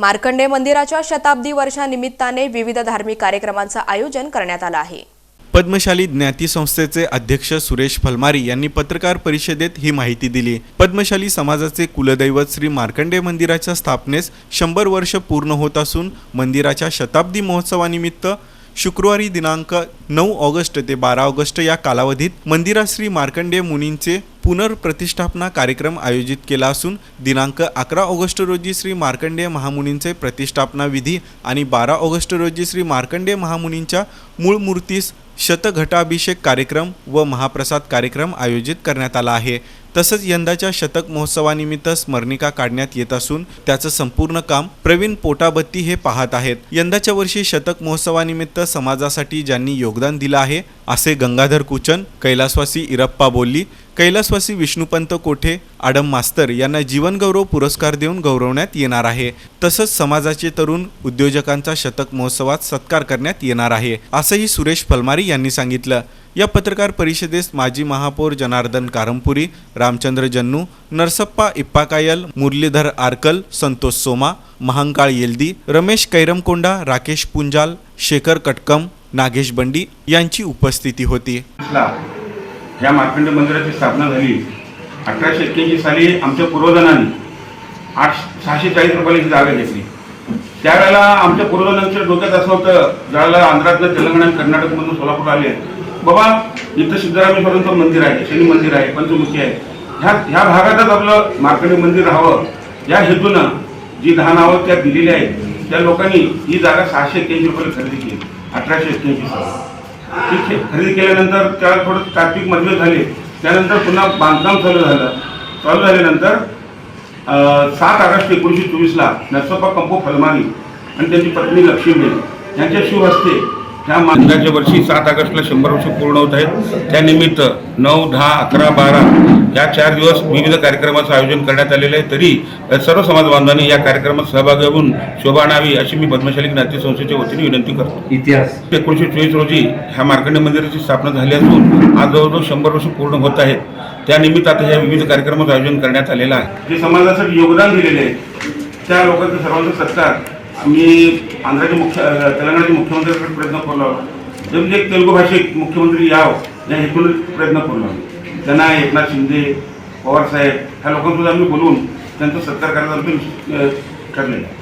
मार्कंडे मंदिराच्या शताब्दी वर्षानिमित्ताने विविध धार्मिक कार्यक्रमांचं आयोजन करण्यात आलं आहे. पद्मशाली ज्ञाती संस्थेचे अध्यक्ष सुरेश फलमारी यांनी पत्रकार परिषदेत ही माहिती दिली. पद्मशाली समाजाचे कुलदैवत श्री मार्कंडे मंदिराच्या स्थापनेस शंभर वर्ष पूर्ण होत असून मंदिराच्या शताब्दी महोत्सवानिमित्त शुक्रवारी दिनांक नऊ ऑगस्ट ते बारा ऑगस्ट या कालावधीत मंदिरात श्री मार्कंडेय मुनींचे पुनर्प्रतिष्ठापना कार्यक्रम आयोजित केला असून दिनांक अकरा ऑगस्ट रोजी श्री मार्कंडेय महामुनींचे प्रतिष्ठापना विधी आणि बारा ऑगस्ट रोजी श्री मार्कंडेय महामुनींच्या मूळ मूर्तीस शतघटाभिषेक कार्यक्रम व महाप्रसाद कार्यक्रम आयोजित करण्यात आला आहे. तसंच यंदाच्या शतक महोत्सवानिमित्त स्मरणिका काढण्यात येत असून त्याचं संपूर्ण काम प्रवीण पोटाबत्ती हे पाहत आहेत. यंदाच्या वर्षी शतक महोत्सवानिमित्त समाजासाठी ज्यांनी योगदान दिलं आहे असे गंगाधर कुचन कैलासवासी इरप्पा बोल्ली कैलासवासी विष्णुपंत कोठे आडम मास्तर यांना जीवनगौरव पुरस्कार देऊन गौरवण्यात येणार आहे. तसंच समाजाचे तरुण उद्योजकांचा शतक महोत्सवात सत्कार करण्यात येणार आहे असंही सुरेश फलमारी यांनी सांगितलं. या पत्रकार परिषदेस माजी महापौर जनार्दन कारंपुरी रामचंद्र जन्नू नरसप्पा इप्पाकायल मुरलीधर आरकल संतोष सोमा महांकाळ येल्दी रमेश कैरमकोंडा राकेश पुंजाल शेखर कटकम नागेश बंडी यांची उपस्थिती होती. ला ह्या मार्कंड मंदिराची स्थापना झाली. अठराशे एक्क्याऐंशी साली आमच्या पूर्वजांनी आठ सहाशे चाळीस रुपयाला जागा घेतली. त्यावेळेला आमच्या पूर्वजांच्या डोक्यात असं होतं ज्यावेळेला आंध्रातनं तेलंगणा कर्नाटकमधून सोलापूर आले बाबा इथं सिद्धरामेश्वरांचं मंदिर आहे शनी मंदिर आहे पंचमुखी आहे. ह्या ह्या भागातच आपलं मार्कंडे मंदिर राहावं. या हेतूनं जी दहा नावं त्या दिलेली आहेत त्या लोकांनी ही जागा सहाशे एक्क्याऐंशी रुपयाला खरेदी केली अठराशे एक्क्याऐंशी ती खरेदी केल्यानंतर त्याला थोडं तात्विक मतभेद झाले. त्यानंतर पुन्हा बांधकाम चालू झालं. चालू झाल्यानंतर सात ऑगस्ट एकोणीसशे चोवीसला नरसप्पा कंपो फलमानी आणि त्यांची पत्नी लक्ष्मीबेन यांच्या शिव हस्ते ह्या मंदिराच्या वर्षी सात ऑगस्टला शंभर वर्ष पूर्ण होत आहेत. त्यानिमित्त नऊ दहा अकरा बारा या चार दिवस विविध कार्यक्रमाचं आयोजन करण्यात आलेलं आहे. तरी सर्व समाज बांधवांनी या कार्यक्रमात सहभागी होऊन शोभा आणावी अशी मी पद्मशाली ज्ञाती संस्थेच्या वतीने विनंती करतो. इतिहास. एकोणीसशे चोवीस रोजी ह्या मार्कंडे मंदिराची स्थापना झाली असून आज जवळजवळ शंभर वर्ष पूर्ण होत आहेत त्यानिमित्त आता ह्या विविध कार्यक्रमाचं आयोजन करण्यात आलेलं आहे. जे समाजासाठी योगदान दिलेले आहे त्या लोकांचा सर्वांचा सत्कार आम्ही आंध्राचे मुख्य तेलंगणाचे मुख्यमंत्र्यांकडे प्रयत्न करू लागलो जे एक तेलुगू भाषिक मुख्यमंत्री यावं या हेतून प्रयत्न करू लागलो त्यांना एकनाथ शिंदे पवारसाहेब ह्या लोकांसुद्धा आम्ही बोलवून त्यांचं सत्कार करायचा आम्ही अ, ठरलेलं